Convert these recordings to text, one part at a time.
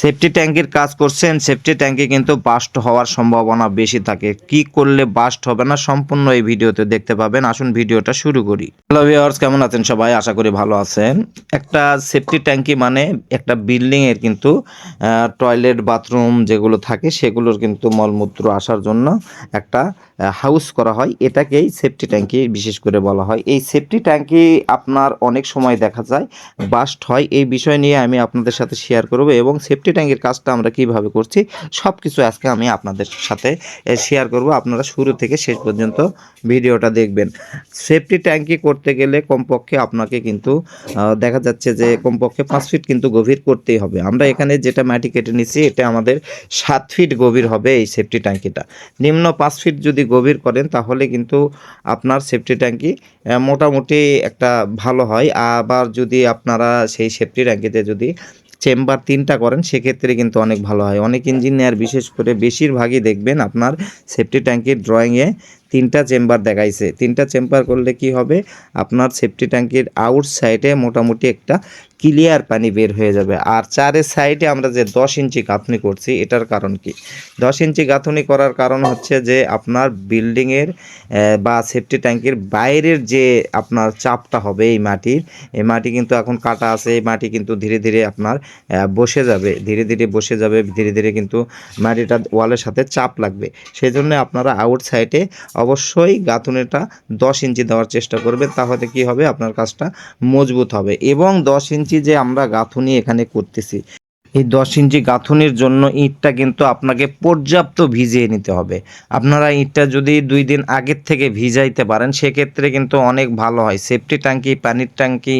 Safety ট্যাঙ্কির কাজ করছেন, সেফটি ট্যাঙ্কি কিন্তু বাস্ট হওয়ার সম্ভাবনা বেশি থাকে। কি করলে বাস্ট হবে না? সম্পূর্ণ এই ভিডিওতে দেখতে পাবেন। আসুন ভিডিওটা শুরু করি। হ্যালো ভিউয়ার্স, কেমন আছেন সবাই? আশা করি ভালো আছেন। একটা সেফটি ট্যাঙ্কি মানে একটা বিল্ডিং এর কিন্তু টয়লেট, বাথরুম যেগুলো থাকে, সেগুলোর কিন্তু মলমূত্র আসার জন্য একটা হাউস করা হয়। এটাকেই সেফটি ট্যাঙ্কি বিশেষ করে বলা হয়। এই সেফটি ট্যাঙ্কি আপনার অনেক সময় দেখা যায় বাস্ট হয়। এই বিষয় নিয়ে আমি আপনাদের সাথে শেয়ার করব এবং সেফটি ট্যাঙ্কির কাজটা আমরা কীভাবে করছি সব কিছু আজকে আমি আপনাদের সাথে শেয়ার করব। আপনারা শুরু থেকে শেষ পর্যন্ত ভিডিওটা দেখবেন। সেফটি ট্যাঙ্কি করতে গেলে কমপক্ষে আপনাকে কিন্তু দেখা যাচ্ছে যে কমপক্ষে পাঁচ ফিট কিন্তু গভীর করতেই হবে। আমরা এখানে যেটা মাটি কেটে নিচ্ছি এটা আমাদের সাত ফিট গভীর হবে এই সেফটি ট্যাঙ্কিটা নিম্ন পাঁচ ফিট যদি গভীর করেন, তাহলে কিন্তু আপনার সেফটি ট্যাঙ্কি মোটামুটি একটা ভালো হয়। আবার যদি আপনারা সেই সেফটি ট্যাঙ্কিতে যদি চেম্বার তিনটা করেন সেক্ষেত্রে কিন্তু অনেক ভালো হয়। অনেক ইঞ্জিনিয়ার বিশেষ করে বেশিরভাগই দেখবেন আপনার সেফটি ট্যাঙ্কির ড্রয়িংয়ে তিনটা চেম্বার দেখাইছে। তিনটা চেম্বার করলে কি হবে? আপনার সেফটি ট্যাঙ্কির আউট সাইডে মোটামুটি একটা ক্লিয়ার পানি বের হয়ে যাবে। আর চারের সাইডে আমরা যে দশ ইঞ্চি গাঁথনি করছি, এটার কারণ কি? দশ ইঞ্চি গাঁথনি করার কারণ হচ্ছে যে আপনার বিল্ডিংয়ের বা সেফটি ট্যাঙ্কির বাইরের যে আপনার চাপটা হবে এই মাটির, এই মাটি কিন্তু এখন কাটা আছে, এই মাটি কিন্তু ধীরে ধীরে আপনার বসে যাবে। ধীরে ধীরে বসে যাবে, ধীরে ধীরে কিন্তু মাটিটা ওয়ালের সাথে চাপ লাগবে। সেই জন্য আপনারা আউট সাইডে অবশ্যই গাঁথুনিটা দশ ইঞ্চি দেওয়ার চেষ্টা করবে, তাহলে কি হবে? আপনার কাজটা মজবুত হবে। এবং দশ ইঞ্চি যে আমরা গাঁথুনি এখানে করতেছি এই দশ ইঞ্চি গাঁথনির জন্য ইঁটটা কিন্তু আপনাকে পর্যাপ্ত ভিজিয়ে নিতে হবে। আপনারা ইঁটটা যদি দুই দিন আগের থেকে ভিজাইতে পারেন, সেক্ষেত্রে কিন্তু অনেক ভালো হয়। সেফটি ট্যাঙ্কি, পানির ট্যাঙ্কি,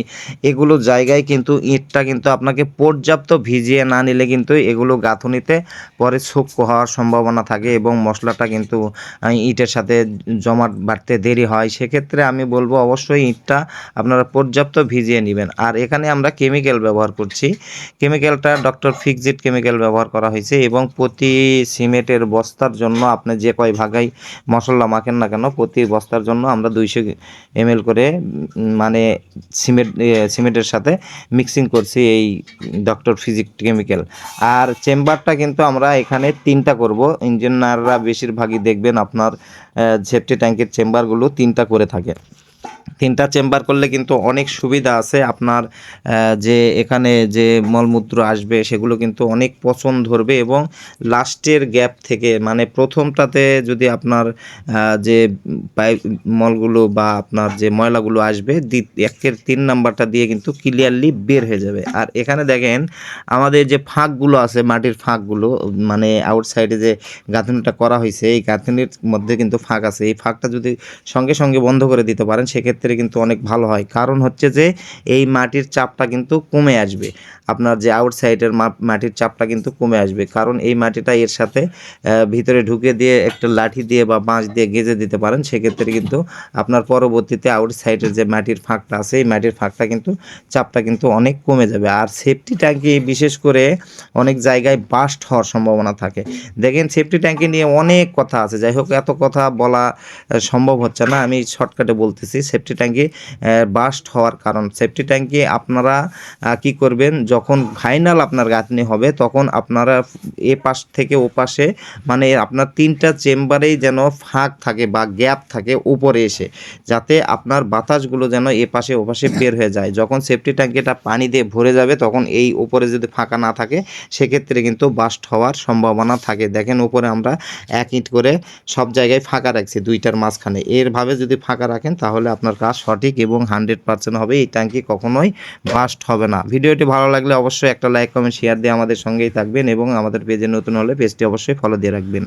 এগুলো জায়গায় কিন্তু ইঁটটা কিন্তু আপনাকে পর্যাপ্ত ভিজিয়ে না নিলে কিন্তু এগুলো গাঁথনিতে পরে সূক্ষ্ম হওয়ার সম্ভাবনা থাকে এবং মশলাটা কিন্তু ইটের সাথে জমাট বাড়তে দেরি হয়। সেক্ষেত্রে আমি বলব অবশ্যই ইঁটটা আপনারা পর্যাপ্ত ভিজিয়ে নেবেন। আর এখানে আমরা কেমিক্যাল ব্যবহার করছি। কেমিক্যালটা ডক্টর ফিক্সিট কেমিক্যাল ব্যবহার করা হয়েছে এবং প্রতি সিমেন্টের বস্তার জন্য আপনি যে কয় ভাগাই মশলা মাখেন না কেন, প্রতি বস্তার জন্য আমরা দুইশো এমএল করে মানে সিমেন্ট সিমেন্টের সাথে মিক্সিং করছি এই ডক্টর ফিজিক কেমিক্যাল আর চেম্বারটা কিন্তু আমরা এখানে তিনটা করব। ইঞ্জিনিয়াররা বেশিরভাগই দেখবেন আপনার সেফটি ট্যাঙ্কের চেম্বারগুলো তিনটা করে থাকে। তিনটা চেম্বার করলে কিন্তু অনেক সুবিধা আছে। আপনার যে এখানে যে মলমূত্র আসবে, সেগুলো কিন্তু অনেক পচন ধরবে এবং লাস্টের গ্যাপ থেকে মানে প্রথমটাতে যদি আপনার যে পাইপ মলগুলো বা আপনার যে ময়লাগুলো আসবে একের তিন নাম্বারটা দিয়ে কিন্তু ক্লিয়ারলি বের হয়ে যাবে। আর এখানে দেখেন, আমাদের যে ফাঁকগুলো আছে, মাটির ফাঁকগুলো মানে আউটসাইডে যে গাঁথনিটা করা হয়েছে, এই গাঁথনির মধ্যে কিন্তু ফাঁক আছে। এই ফাঁকটা যদি সঙ্গে সঙ্গে বন্ধ করে দিতে পারেন, সেক্ষেত্রে কিন্তু অনেক ভালো হয়। কারণ হচ্ছে যে, এই মাটির চাপটা কিন্তু কমে আসবে। আপনার যে আউটসাইডের মাটির চাপটা কিন্তু কমে আসবে। কারণ এই মাটিটা এর সাথে ভিতরে ঢুকে দিয়ে একটা লাঠি দিয়ে বা বাঁশ দিয়ে গেজে দিতে পারেন। সেক্ষেত্রে কিন্তু আপনার পরবর্তীতে আউটসাইডের যে মাটির ফাঁকটা আছে, এই মাটির ফাঁকটা কিন্তু চাপটা কিন্তু অনেক কমে যাবে। আর সেফটি ট্যাঙ্কি বিশেষ করে অনেক জায়গায় বাস্ট হওয়ার সম্ভাবনা থাকে। দেখেন সেফটি ট্যাঙ্কি নিয়ে অনেক কথা আছে। যাই হোক, এত কথা বলা সম্ভব হচ্ছে না। আমি শর্টকাটে বলতেছি সেফটি ট্যাঙ্কি বাস্ট হওয়ার কারণ। সেফটি ট্যাঙ্কি আপনারা কি করবেন, যখন ফাইনাল আপনার গাঁথনি হবে, তখন আপনারা এ পাশ থেকে ও পাশে মানে আপনার তিনটা চেম্বারেই যেন ফাঁক থাকে বা গ্যাপ থাকে উপরে এসে, যাতে আপনার বাতাসগুলো যেন এ পাশে ও পাশে বের হয়ে যায়। যখন সেফটি ট্যাঙ্কিটা পানি দিয়ে ভরে যাবে, তখন এই উপরে যদি ফাঁকা না থাকে, সেক্ষেত্রে কিন্তু বাস্ট হওয়ার সম্ভাবনা থাকে। দেখেন উপরে আমরা এক ইট করে সব জায়গায় ফাঁকা রাখছি, দুইটার মাঝখানে। এরভাবে যদি ফাঁকা রাখেন, তাহলে আপনার কাজ সঠিক এবং হান্ড্রেড পার্সেন্ট হবে, এই ট্যাঙ্কি কখনোই বাস্ট হবে না। ভিডিওটি ভালো লাগলে অবশ্যই একটা লাইক, কমেন্ট শেয়ার দিয়ে আমাদের সঙ্গেই থাকবেন এবং আমাদের পেজে নতুন হলে পেজটি অবশ্যই ফলো দিয়ে রাখবেন।